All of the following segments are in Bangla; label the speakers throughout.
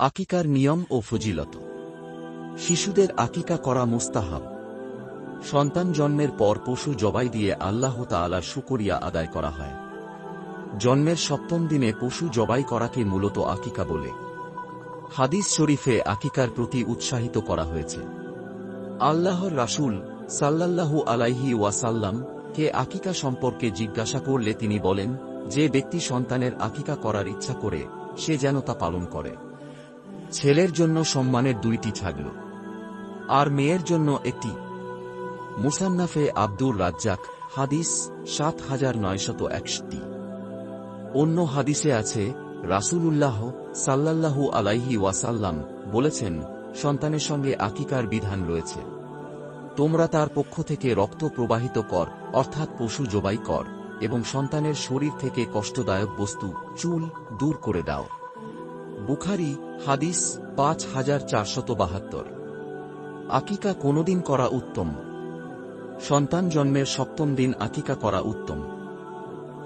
Speaker 1: আকিকার নিয়ম ও ফজিলত। শিশুদের আকিকা করা মুস্তাহাব। সন্তান জন্মের পর পশু জবাই দিয়ে আল্লাহ তাআলার শুকরিয়া আদায় করা হয়। জন্মের সপ্তম দিনে পশু জবাই করাকে মূলত আকিকা বলে। হাদিস শরীফে আকিকার প্রতি উৎসাহিত করা হয়েছে। আল্লাহর রাসূল সাল্লাল্লাহু আলাইহি ওয়াসাল্লাম কে আকিকা সম্পর্কে জিজ্ঞাসা করলে তিনি বলেন, যে ব্যক্তি সন্তানের আকিকা করার ইচ্ছা করে, সে যেন তা পালন করে। ছেলের জন্য সম্মানের দুইটি ছাগল, আর মেয়ের জন্য একটি। মুসান্নাফে আব্দুর রাজ্জাক, হাদিস সাত হাজার নয়শত একষট্টি। অন্য হাদিসে আছে, রাসূলুল্লাহ সাল্লাল্লাহু আলাইহি ওয়াসাল্লাম বলেছেন, সন্তানের সঙ্গে আকিকার বিধান রয়েছে। তোমরা তার পক্ষ থেকে রক্ত প্রবাহিত কর, অর্থাৎ পশু জবাই কর, এবং সন্তানের শরীর থেকে কষ্টদায়ক বস্তু, চুল, দূর করে দাও। বুখারি, হাদিস পাঁচ হাজার চারশত বাহাত্তর। আকিকা কোনদিন করা উত্তম। সন্তান জন্মের সপ্তম দিন আকিকা করা উত্তম।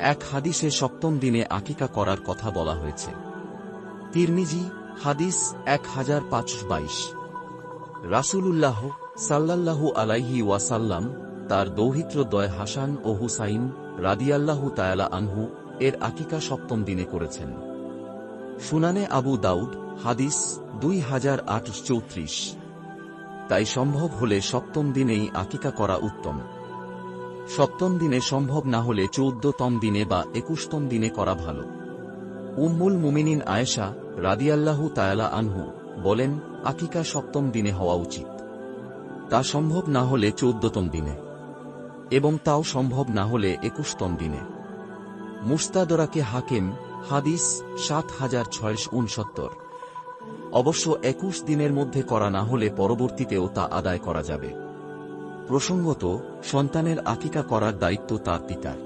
Speaker 1: এক হাদিসে সপ্তম দিনে আকিকা করার কথা বলা হয়েছে। তিরমিজি, হাদিস এক হাজার পাঁচশো বাইশ। রাসূলুল্লাহ সাল্লাল্লাহু আলাইহি ওয়াসাল্লাম তার দৌহিত্রদ্বয় হাসান ও হুসাইন রাদিয়াল্লাহু তায়ালা আনহু এর আকিকা সপ্তম দিনে করেছেন। সুনানে আবু দাউদ, হাদিস দুই হাজার চৌত্রিশ। তাই সম্ভব হলে সপ্তম দিনেই আকিকা করা উত্তম। সপ্তম দিনে সম্ভব না হলে চৌদ্দতম দিনে বা একুশতম দিনে করা ভালো। উম্মুল মুমিনিন আয়েশা রাদিয়াল্লাহু তায়ালা আনহু বলেন, আকিকা সপ্তম দিনে হওয়া উচিত। তা সম্ভব না হলে চৌদ্দতম দিনে। এবং তাও সম্ভব না হলে একুশতম দিনে। মুস্তাদরাকে হাকিম হাদিস সাত হাজার ছয়শো উনসত্তর। অবশ্য একুশ দিনের মধ্যে করা না হলে পরবর্তীতেও তা আদায় করা যাবে। প্রসঙ্গত, সন্তানের আকিকা করার দায়িত্ব তার পিতার।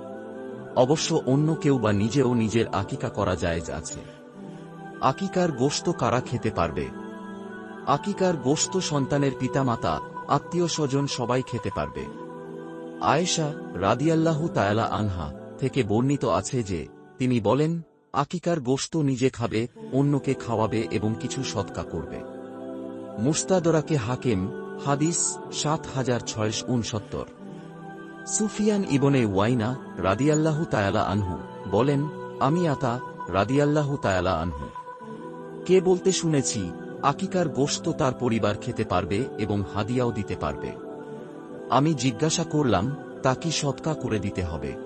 Speaker 1: অবশ্য অন্য কেউ বা নিজেও নিজের আকিকা করা জায়েজ আছে। আকিকার গোশত কারা খেতে পারবে? আকিকার গোশত সন্তানের পিতামাতা আত্মীয় স্বজন সবাই খেতে পারবে। আয়েশা রাদিয়াল্লাহু তায়ালা আনহা থেকে বর্ণিত আছে যে, তিনি বলেন আকিকার গোশত নিজে খাবে, অন্যকে খাওয়াবে এবং কিছু সৎকা করবে। মুস্তাদরাকে হাকিম, হাদিস সাত হাজার ছয়শো উনসত্তর সুফিয়ান ইবনে ওয়াইনা রাদিয়াল্লাহু তায়ালা আনহু বলেন, আমি আতা রাদিয়াল্লাহু তায়ালা আনহু। কে বলতে শুনেছি, আকিকার গোশত তার পরিবার খেতে পারবে এবং হাদিয়াও দিতে পারবে। আমি জিজ্ঞাসা করলাম তা কি সৎকা করে দিতে হবে।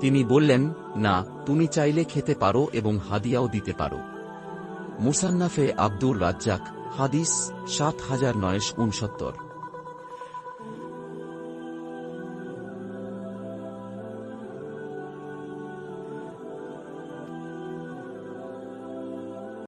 Speaker 1: তিনি বললেন, না, তুমি চাইলে খেতে পারো এবং হাদিয়াও দিতে পারো। মুসান্নাফে আব্দুর রাজ্জাক, হাদিস সাত হাজার নয়শ উনসত্তর।